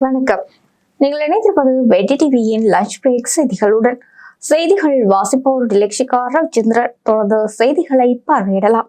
நீங்கள் இணைந்திருப்பது வெட்டி டிவியின் லஞ்ச் பிரேக் செய்திகளுடன். செய்திகள் வாசிப்போர் லட்சிகா ரவிச்சந்திரன். தொடர்ந்து செய்திகளை பார்வையிடலாம்.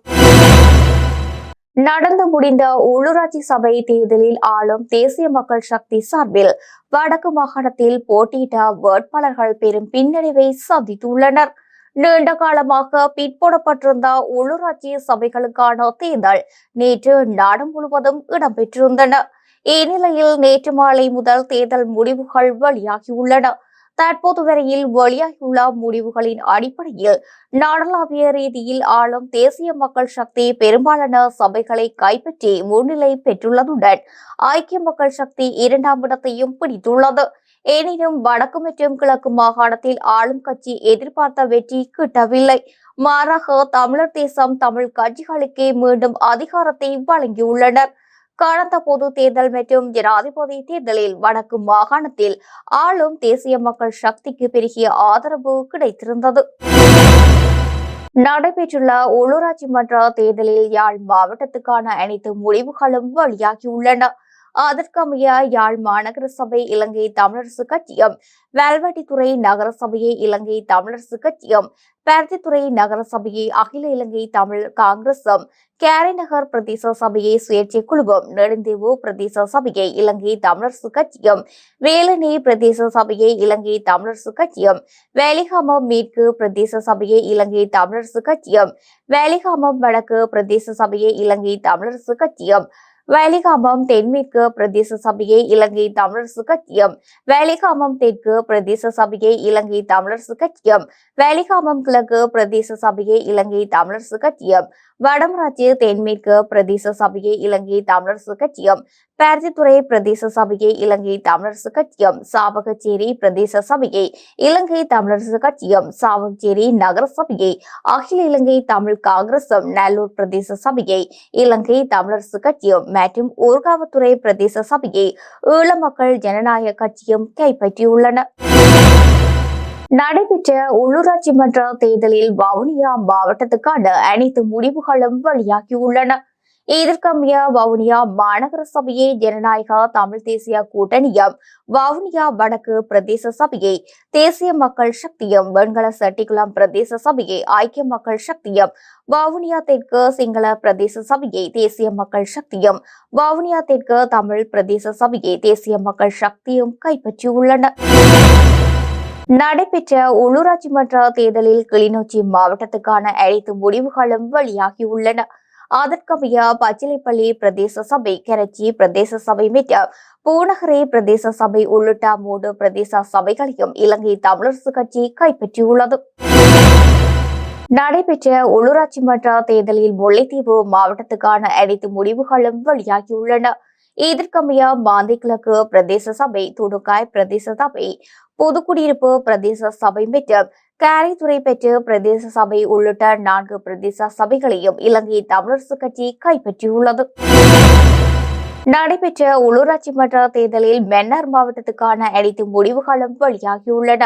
நடந்து முடிந்த உள்ளூராட்சி சபை தேர்தலில் ஆளும் தேசிய மக்கள் சக்தி சார்பில் வடக்கு மாகாணத்தில் போட்டியிட்ட வேட்பாளர்கள் பெரும் பின்னடைவை சந்தித்துள்ளனர். நீண்ட காலமாக பிற்போடப்பட்டிருந்த உள்ளூராட்சி சபைகளுக்கான தேர்தல் நேற்று நாடு முழுவதும் இடம்பெற்றிருந்தன. இந்நிலையில் நேற்று மாலை முதல் தேர்தல் முடிவுகள் வெளியாகியுள்ளன. தற்போது வரையில் வெளியாகியுள்ள முடிவுகளின் அடிப்படையில் நாடளாவிய ரீதியில் ஆளும் தேசிய மக்கள் சக்தி பெரும்பாலான சபைகளை கைப்பற்றி முன்னிலை பெற்றுள்ளதுடன் ஐக்கிய மக்கள் சக்தி இரண்டாம் இடத்தையும் பிடித்துள்ளது. எனினும் வடக்கு மற்றும் கிழக்கு மாகாணத்தில் ஆளும் கட்சி எதிர்பார்த்த வெற்றி கிட்டவில்லை. மாறாக தமிழர் தேசம் தமிழ் கட்சிகளுக்கே மீண்டும் அதிகாரத்தை வழங்கியுள்ளனர். கடந்த பொது தேர்தல் மற்றும் ஜனாதிபதி தேர்தலில் வடக்கு மாகாணத்தில் ஆளும் தேசிய மக்கள் சக்திக்கு பெருகிய ஆதரவு கிடைத்திருந்தது. நடைபெற்றுள்ள உள்ளூராட்சி மன்ற தேர்தலில் யாழ் மாவட்டத்துக்கான அனைத்து முடிவுகளும் வெளியாகியுள்ளன. அதற்கமைய யாழ் மாநகர சபை இலங்கை தமிழரசு கட்சியும் வேல்வாட்டித்துறை நகர சபையை இலங்கை தமிழரசு கட்சியும் பருத்தித்துறை நகர சபையை அகில இலங்கை தமிழ் காங்கிரசும் கேரைநகர் பிரதேச சபையை சுயேட்சை குழுவும் நெடுந்தீவு பிரதேச சபையை இலங்கை தமிழரசு கட்சியும் வேலணை பிரதேச சபையை இலங்கை தமிழரசு கட்சியும் வேலிகாமம் மேற்கு பிரதேச சபையை இலங்கை தமிழரசு கட்சியும் வேலிகாமம் வடக்கு பிரதேச சபையை இலங்கை தமிழரசு கட்சியும் வேலிகாமம் தென்மேற்கு பிரதேச சபையை இலங்கை தமிழரசு கட்சியும் வேலிகாமம் தெற்கு பிரதேச சபையை இலங்கை தமிழரசு கட்சியும் வேலிகாமம் கிழக்கு பிரதேச சபையை இலங்கை தமிழரசு கட்சியும் வடமராட்சி தென்மேற்கு பிரதேச சபையை இலங்கை தமிழரசு கட்சியும் பேர்த்தித்துறை பிரதேச சபையை இலங்கை தமிழரசு கட்சியும் சாவகச்சேரி பிரதேச சபையை இலங்கை தமிழரசு கட்சியும் சாவகச்சேரி நகர சபையை அகில இலங்கை தமிழ் காங்கிரசும் நல்லூர் பிரதேச சபையை இலங்கை தமிழரசு கட்சியும் மற்றும் ஊர்காவத்துறை பிரதேச சபையை ஈழ மக்கள் ஜனநாயக கட்சியும் கைப்பற்றியுள்ளன. நடைபெற்ற உள்ளூராட்சி மன்ற தேர்தலில் வவுனியா மாவட்டத்துக்கான அனைத்து முடிவுகளும் வெளியாகியுள்ளன. இதற்கமைய வவுனியா மாநகர சபையை ஜனநாயக தமிழ் தேசிய கூட்டணியும் வவுனியா வடக்கு பிரதேச சபையை தேசிய மக்கள் சக்தியும் வெண்கல செட்டிக்குளம் பிரதேச சபையை ஐக்கிய மக்கள் சக்தியும் வவுனியா தெற்கு சிங்கள பிரதேச சபையை தேசிய மக்கள் சக்தியும் வவுனியா தெற்கு தமிழ் பிரதேச சபையை தேசிய மக்கள் சக்தியும் கைப்பற்றியுள்ளன. நடைபெற்ற உள்ளூராட்சி மன்ற தேர்தலில் கிளிநொச்சி மாவட்டத்துக்கான அனைத்து முடிவுகளும் வெளியாகியுள்ளன. அதற்கமைய பச்சிலைப்பள்ளி பிரதேச சபை கரச்சி பிரதேச சபை மற்றும் பூநகரி பிரதேச சபை உள்ளிட்ட மூன்று பிரதேச சபைகளையும் இலங்கை தமிழரசு கட்சி கைப்பற்றியுள்ளது. நடைபெற்ற உள்ளூராட்சி மன்ற தேர்தலில் முல்லைத்தீவு மாவட்டத்துக்கான அனைத்து முடிவுகளும் வெளியாகியுள்ளன. இதற்கமைய மாந்தை கிழக்கு பிரதேச சபை துடுக்காய் பிரதேச சபை பொதுக்குடியிருப்பு பிரதேச சபை மற்றும் காரைத்துறை பெற்று பிரதேச சபை உள்ளிட்ட நான்கு பிரதேச சபைகளையும் இலங்கை தமிழரசு கட்சி கைப்பற்றியுள்ளது. நடைபெற்ற உள்ளூராட்சி மன்ற தேர்தலில் மன்னார் மாவட்டத்துக்கான அனைத்து முடிவுகளும் வெளியாகியுள்ளன.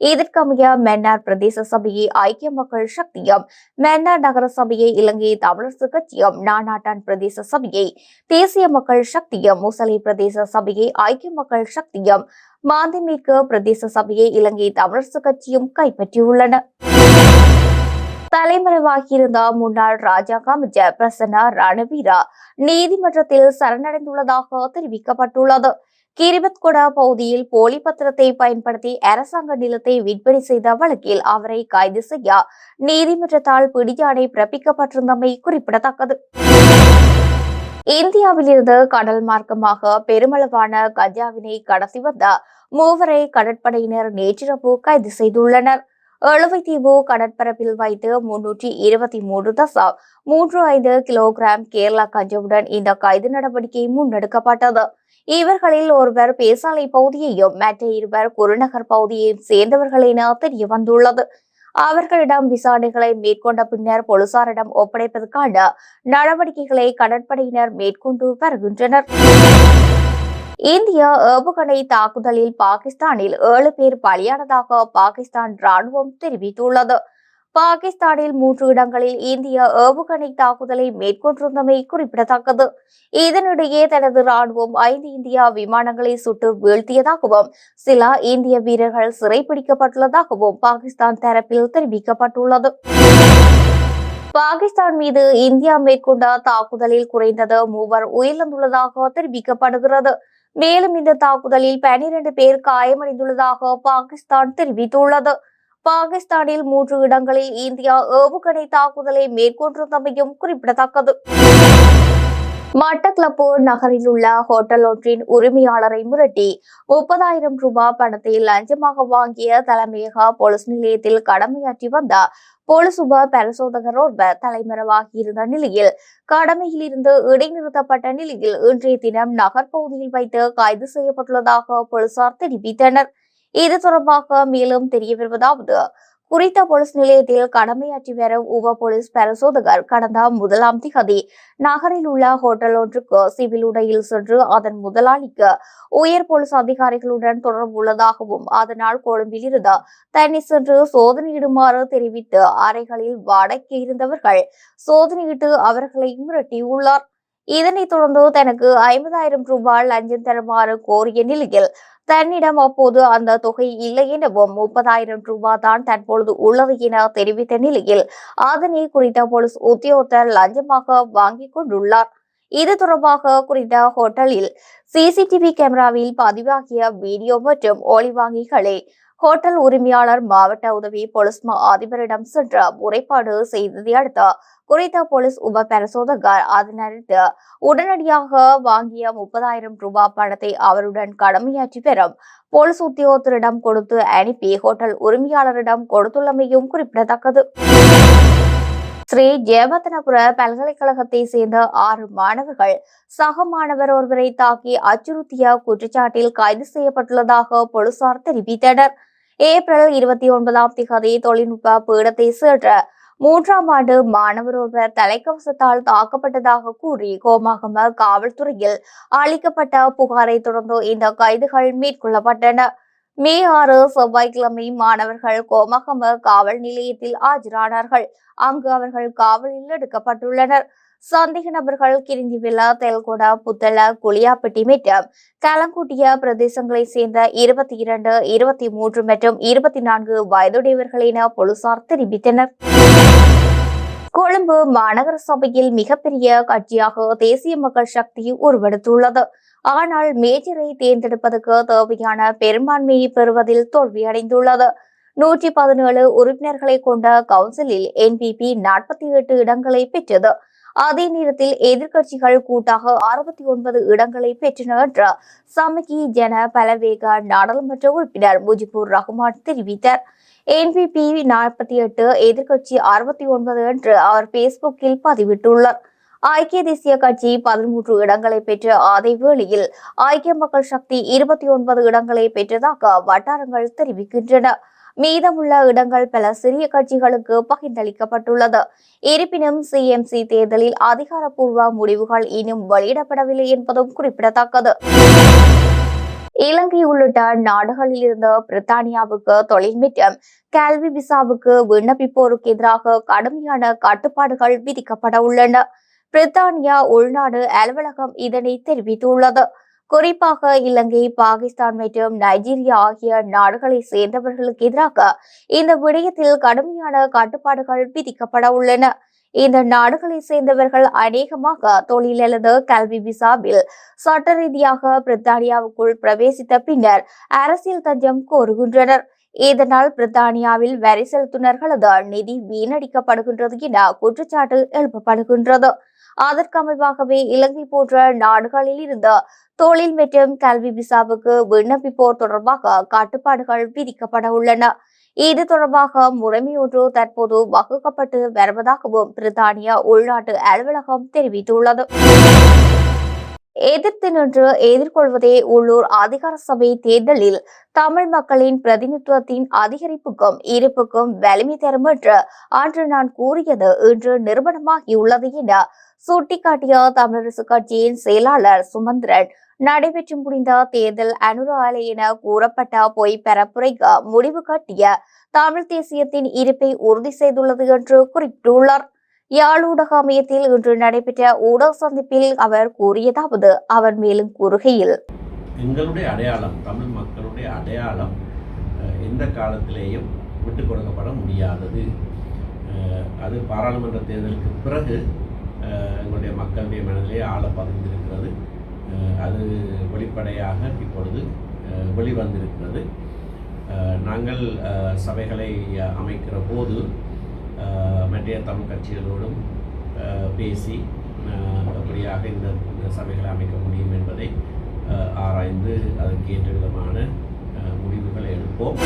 இதற்கமைய மன்னார் பிரதேச சபையை ஐக்கிய மக்கள் சக்தியும் மன்னார் நகர சபையை இலங்கை தமிழரசு கட்சியும் நானாட்டான் பிரதேச சபையை தேசிய மக்கள் சக்தியும் முசலி பிரதேச சபையை ஐக்கிய மக்கள் சக்தியும் மாந்திமேற்கு பிரதேச சபையை இலங்கை தமிழரசு கட்சியும் கைப்பற்றியுள்ளன. தலைமறைவாகியிருந்த முன்னாள் ராஜாங்க அமைச்சர் பிரசன்னா ரணவீரா நீதிமன்றத்தில் சரணடைந்துள்ளதாக தெரிவிக்கப்பட்டுள்ளது. கிரிபத்கொடா பகுதியில் போலி பத்திரத்தை பயன்படுத்தி அரசாங்க நிலத்தை விற்பனை செய்த வழக்கில் அவரை கைது செய்ய நீதிமன்றத்தால் பிடியாணை பிறப்பிக்கப்பட்டிருந்தமை குறிப்பிடத்தக்கது. இந்தியாவிலிருந்து கடல் மார்க்கமாக பெருமளவான கஜாவினை கடத்தி வந்த மூவரை கடற்படையினர் நேற்றிரவு கைது செய்துள்ளனர். எழுவைத்தீவு கடற்பரப்பில் வைத்து முன்னூற்றி இருபத்தி மூன்று தசா மூன்று ஐந்து கிலோகிராம் கேரளா கஞ்சவுடன் இந்த கைது நடவடிக்கை முன்னெடுக்கப்பட்டது. இவர்களில் ஒருவர் பேசாலை பகுதியையும் மற்ற இருவர் குருநகர் பகுதியையும் சேர்ந்தவர்கள் என தெரிய வந்துள்ளது அவர்களிடம் விசாரணைகளை மேற்கொண்ட பின்னர் போலீசாரிடம் ஒப்படைப்பதற்கான நடவடிக்கைகளை கடற்படையினர் மேற்கொண்டு வருகின்றனர். இந்திய ஏவுகணை தாக்குதலில் பாகிஸ்தானில் ஏழு பேர் பலியானதாக பாகிஸ்தான் ராணுவம் தெரிவித்துள்ளது. பாகிஸ்தானில் மூன்று இடங்களில் இந்திய ஏவுகணை தாக்குதலை மேற்கொண்டிருந்தமை குறிப்பிடத்தக்கது. இதனிடையே தனது ராணுவம் ஐந்து இந்தியா விமானங்களை சுட்டு வீழ்த்தியதாகவும் சில இந்திய வீரர்கள் சிறைப்பிடிக்கப்பட்டுள்ளதாகவும் பாகிஸ்தான் தரப்பில் தெரிவிக்கப்பட்டுள்ளது. பாகிஸ்தான் மீது இந்தியா மேற்கொண்ட தாக்குதலில் குறைந்தது மூவர் உயிரிழந்துள்ளதாக தெரிவிக்கப்படுகிறது. மேலும் இந்த தாக்குதலில் பனிரெண்டு பேர் காயமடைந்துள்ளதாக பாகிஸ்தான் தெரிவித்துள்ளது. பாகிஸ்தானில் மூன்று இடங்களில் இந்தியா ஏவுகணை தாக்குதலை மேற்கொண்டிருந்தமையும் குறிப்பிடத்தக்கது. மட்டக்களப்பு நகரில் உள்ள ஹோட்டல் ஒன்றின் உரிமையாளரை மிரட்டி முப்பதாயிரம் ரூபாய் பணத்தை லஞ்சமாக வாங்கிய தலைமையக போலீஸ் நிலையத்தில் கடமையாற்றி வந்த போலீஸ் உப பரிசோதகர் ஒருவர் தலைமறைவாகி இருந்த நிலையில் கடமையில் இருந்து இடைநிறுத்தப்பட்ட நிலையில் இன்றைய தினம் நகர் பகுதியில் வைத்து கைது செய்யப்பட்டுள்ளதாக போலீசார் தெரிவித்தனர். இது தொடர்பாக மேலும் தெரிய வருவதாவது குறித்த போலீஸ் நிலையத்தில் கடமையாற்றி வரும் உப போலீஸ் பரிசோதகர் கடந்த முதலாம் திகதி நகரில் உள்ள ஹோட்டல் ஒன்றுக்கு சிவில் உடையில் சென்று அதன் முதலாளிக்கு உயர் போலீஸ் அதிகாரிகளுடன் தொடர்பு உள்ளதாகவும் அதனால் கொழும்பில் இருந்து தன்னை சென்று சோதனையிடுமாறு தெரிவித்து அறைகளில் வடக்கே இருந்தவர்கள் சோதனையிட்டு அவர்களை மிரட்டியுள்ளார் இதனைத் தொடர்ந்து தனக்கு ஐம்பதாயிரம் ரூபாய் லஞ்சம் தருமாறு கோரிய நிலையில் தன்னிடம் அப்போது அந்த தொகை இல்லை எனவும் முப்பதாயிரம் ரூபாய் தான் தற்பொழுது உள்ளது என தெரிவித்த நிலையில் அதனை குறித்த போலீஸ் உத்தியோகத்தர் லஞ்சமாக வாங்கிக் கொண்டுள்ளார். இது தொடர்பாக குறித்த ஹோட்டலில் சிசிடிவி கேமராவில் பதிவாகிய வீடியோ மற்றும் ஒளிவாங்கிகளை ஹோட்டல் உரிமையாளர் மாவட்ட உதவி போலீஸ் மா அதிபரிடம் சென்று முறைப்பாடு செய்ததை அடுத்து குறித்த போலீஸ் உப பரிசோதகர் அதனறிந்து உடனடியாக வாங்கிய முப்பதாயிரம் ரூபாய் பணத்தை அவருடன் கடமையாற்றி பெறும் போலீஸ் உத்தியோகத்தரிடம் கொடுத்து அனுப்பி ஹோட்டல் உரிமையாளரிடம் கொடுத்துள்ளமையும் குறிப்பிடத்தக்கது. ஸ்ரீ ஜெயபத்தனபுர பல்கலைக்கழகத்தை சேர்ந்த ஆறு மாணவர்கள் சக மாணவர் ஒருவரை தாக்கி அச்சுறுத்திய குற்றச்சாட்டில் கைது செய்யப்பட்டுள்ளதாக போலீசார் தெரிவித்தனர். ஏப்ரல் இருபத்தி ஒன்பதாம் திகதி தொழில்நுட்ப பீடத்தை சென்ற மூன்றாம் ஆண்டு மாணவர் ஒருவர் தலைக்கவசத்தால் தாக்கப்பட்டதாக கூறி கோமாகம காவல்துறையில் அளிக்கப்பட்ட புகாரை தொடர்ந்து இந்த கைதுகள் மேற்கொள்ளப்பட்டன. மே ஆறு செவ்வாய்க்கிழமை மாணவர்கள் கோமகம காவல் நிலையத்தில் ஆஜரானார்கள். அங்கு அவர்கள் காவலில் எடுக்கப்பட்டுள்ளனர். சந்தேக நபர்கள் கிரிஞ்சிவிலா தெல்கொடா புத்தள குளியாப்பட்டி மற்றும் கலங்குட்டிய பிரதேசங்களை சேர்ந்த இருபத்தி இரண்டு இருபத்தி மூன்று மற்றும் இருபத்தி நான்கு வயதுடையவர்கள் என போலீசார் தெரிவித்தனர். கொழும்பு மாநகர சபையில் மிகப்பெரிய கட்சியாக தேசிய மக்கள் சக்தி உருவெடுத்துள்ளது. ஆனால் மேஜரை தேர்ந்தெடுப்பதற்கு தேவையான பெரும்பான்மையை பெறுவதில் தோல்வியடைந்துள்ளது. நூற்றி பதினேழு உறுப்பினர்களை கொண்ட கவுன்சிலில் என்பிபி நாற்பத்தி எட்டு இடங்களை பெற்றது. அதே நேரத்தில் எதிர்க்கட்சிகள் கூட்டாக அறுபத்தி ஒன்பது இடங்களை பெற்றன என்று சமகி ஜன பலவேக நாடாளுமன்ற உறுப்பினர் முஜிபுர் ரஹ்மான் தெரிவித்தார். என்பிபி நாற்பத்தி எட்டு எதிர்க்கட்சி அறுபத்தி ஒன்பது என்று அவர் பேஸ்புக்கில் பதிவிட்டுள்ளார். ஐக்கிய தேசிய கட்சி பதிமூன்று இடங்களை பெற்ற அதே வேளையில் ஐக்கிய மக்கள் சக்தி இருபத்தி ஒன்பது இடங்களை பெற்றதாக வட்டாரங்கள் தெரிவிக்கின்றன. மீதமுள்ள இடங்கள் பல சிறிய கட்சிகளுக்கு பகிர்ந்தளிக்கப்பட்டுள்ளது. இருப்பினும் சிஎம்சி தேர்தலில் அதிகாரப்பூர்வ முடிவுகள் இன்னும் வெளியிடப்படவில்லை என்பதும் குறிப்பிடத்தக்கது. இலங்கை உள்ளிட்ட நாடுகளில் இருந்து பிரித்தானியாவுக்கு தொழில் மற்றும் கல்வி விசாவுக்கு விண்ணப்பிப்போருக்கு எதிராக கடுமையான கட்டுப்பாடுகள் விதிக்கப்பட உள்ளன. பிரித்தானியா உள்நாடு அலுவலகம் இதனை தெரிவித்துள்ளது. குறிப்பாக இலங்கை பாகிஸ்தான் மற்றும் நைஜீரியா ஆகிய நாடுகளை சேர்ந்தவர்களுக்கு எதிராக இந்த விடயத்தில் கடுமையான கட்டுப்பாடுகள் விதிக்கப்பட உள்ளன. இந்த நாடுகளை சேர்ந்தவர்கள் அநேகமாக தொழில் அல்லது கல்வி விசாவில் சட்ட ரீதியாக பிரித்தானியாவுக்குள் பிரவேசித்த பின்னர் அரசியல் தஞ்சம் கோருகின்றனர். இதனால் பிரித்தானியாவில் வரி செலுத்துனர்களது நிதி வீணடிக்கப்படுகின்றது என குற்றச்சாட்டு எழுப்பப்படுகின்றது. அதற்கமைவாகவே இலங்கை போன்ற நாடுகளில் இருந்து தொழில் மற்றும் கல்வி விசாவுக்கு விண்ணப்பிப்போர் தொடர்பாக கட்டுப்பாடுகள் விதிக்கப்பட உள்ளன. இது தொடர்பாக முறைமையொன்று தற்போது வகுக்கப்பட்டு வருவதாகவும் பிரித்தானிய உள்நாட்டு அலுவலகம் தெரிவித்துள்ளது. எதிர்த்து நின்று எதிர்கொள்வதே உள்ளூர் அதிகார சபை தேர்தலில் தமிழ் மக்களின் பிரதிநிதித்துவத்தின் அதிகரிப்புக்கும் இருப்புக்கும் வலிமை தரும் என்று அன்று நான் கூறியது இன்று நிறுவனமாகியுள்ளது என சுட்டிக்காட்டிய தமிழரசு கட்சியின் செயலாளர் சுமந்திரன் நடைபெற்று முடிந்த தேர்தல் அனுராலை என கூறப்பட்ட பொய் பரப்புரைக்கு முடிவு கட்டிய தமிழ் தேசியத்தின் இருப்பை உறுதி செய்துள்ளது என்று குறிப்பிட்டுள்ளார். யாழ் ஊடக அமையத்தில் இன்று நடைபெற்ற ஊடக சந்திப்பில் அவர் கூறியதாவது அவர் மேலும் கூறுகையில் எங்களுடைய அடையாளம் தமிழ் மக்களுடைய அடையாளம் எந்த காலத்திலேயும் விட்டு கொடுக்கப்பட முடியாதது. அது பாராளுமன்ற தேர்தலுக்கு பிறகு எங்களுடைய மக்களுடைய மனதிலே ஆழ பதிந்திருக்கிறது அது வெளிப்படையாக இப்பொழுது வெளிவந்திருக்கிறது. நாங்கள் சபைகளை அமைக்கிற போது அஹ், தமிழ் கட்சிகளோடும் பேசி எப்படியாக இந்த சபைகளை அமைக்க முடியும் என்பதை ஆராய்ந்து அதற்கு ஏற்ற விதமான முடிவுகளை எடுப்போம்.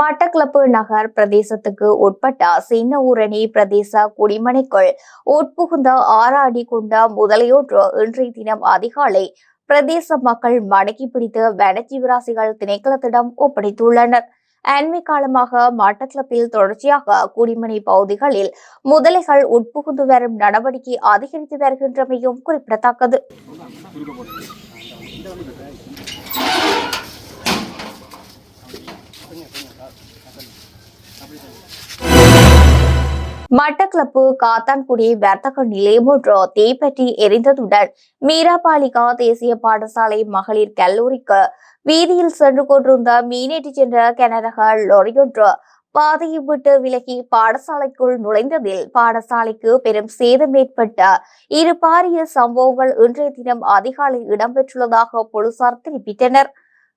மட்டக்களப்பு நகர் பிரதேசத்துக்கு உட்பட்ட சின்ன ஊரணி பிரதேச குடிமனைக்குள் உட்புகுந்த ஆறாடி கொண்ட முதலையொன்று இன்றைய தினம் அதிகாலை பிரதேச மக்கள் மடக்கி பிடித்து வனஜீவராசிகள் திணைக்களத்திடம் ஒப்படைத்துள்ளனர். அண்மை காலமாக மட்டக்களப்பில் தொடர்ச்சியாக குடிமனை பகுதிகளில் முதலைகள் உட்புகுந்து வரும் நடவடிக்கை அதிகரித்து வருகின்றமையும் குறிப்பிடத்தக்கது. மட்டக்களப்பு காத்தான்குடி வர்த்தக நிலையம் ஒன்று தீப்பற்றி எரிந்ததுடன் மீராபாலிகா தேசிய பாடசாலை மகளிர் கல்லூரிக்கு வீதியில் சென்று கொண்டிருந்த மீனேற்றி சென்ற கனரக லொரியொன்று பாதையை விட்டு விலகி பாடசாலைக்குள் நுழைந்ததில் பாடசாலைக்கு பெரும் சேதம் ஏற்பட்ட இரு பாரிய சம்பவங்கள் இன்றைய தினம் அதிகாலை இடம்பெற்றுள்ளதாக போலீசார் தெரிவித்தனர்.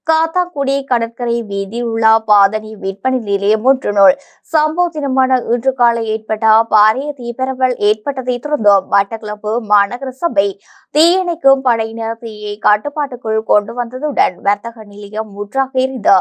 காத்தாக்குடி கடற்கரை வீதியில் உள்ள பாதணி விற்பனை நிலையம் ஒன்றினுள் சம்பவ தினமான இன்று காலை ஏற்பட்ட பாரிய தீபரவல் ஏற்பட்டதை தொடர்ந்து மட்டக்களப்பு மாநகர சபை தீயணைக்கும் படையினர் தீயை கட்டுப்பாட்டுக்குள் கொண்டு வந்ததுடன் வர்த்தக நிலையம் முற்றாக எரிந்து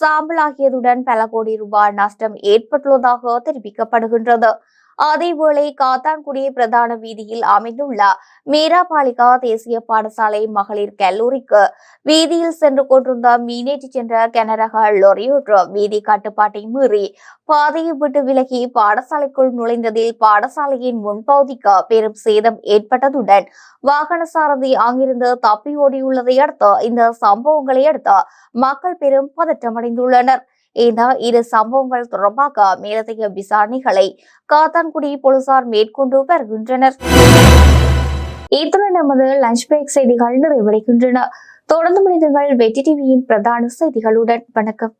சாம்பலாகியதுடன் பல கோடி ரூபாய் நஷ்டம் ஏற்பட்டுள்ளதாக தெரிவிக்கப்படுகின்றது. அதேவேளை காத்தான்குடி பிரதான வீதியில் அமைந்துள்ள மீராபாலிகா தேசிய பாடசாலை மகளிர் கல்லூரிக்கு வீதியில் சென்று கொண்டிருந்த மீனேற்றி சென்ற கனரக லொரியொன்று வீதி கட்டுப்பாட்டை மீறி பாதையை விட்டு விலகி பாடசாலைக்குள் நுழைந்ததில் பாடசாலையின் முன்பகுதிக்கு பெரும் சேதம் ஏற்பட்டதுடன் வாகன சாரதி அங்கிருந்து தப்பி ஓடியுள்ளதை அடுத்து இந்த சம்பவங்களை அடுத்து மக்கள் பெரும் பதற்றமடைந்துள்ளனர். இந்த இரு சம்பவங்கள் தொடர்பாக மேலதிக விசாரணைகளை காத்தான்குடி போலீசார் மேற்கொண்டு வருகின்றனர். இத்துடன் நமது லஞ்ச் பிரேக் செய்திகள் நிறைவடைகின்றன. தொடர்ந்து மனிதர்கள் வெற்றி டிவியின் பிரதான செய்திகளுடன் வணக்கம்.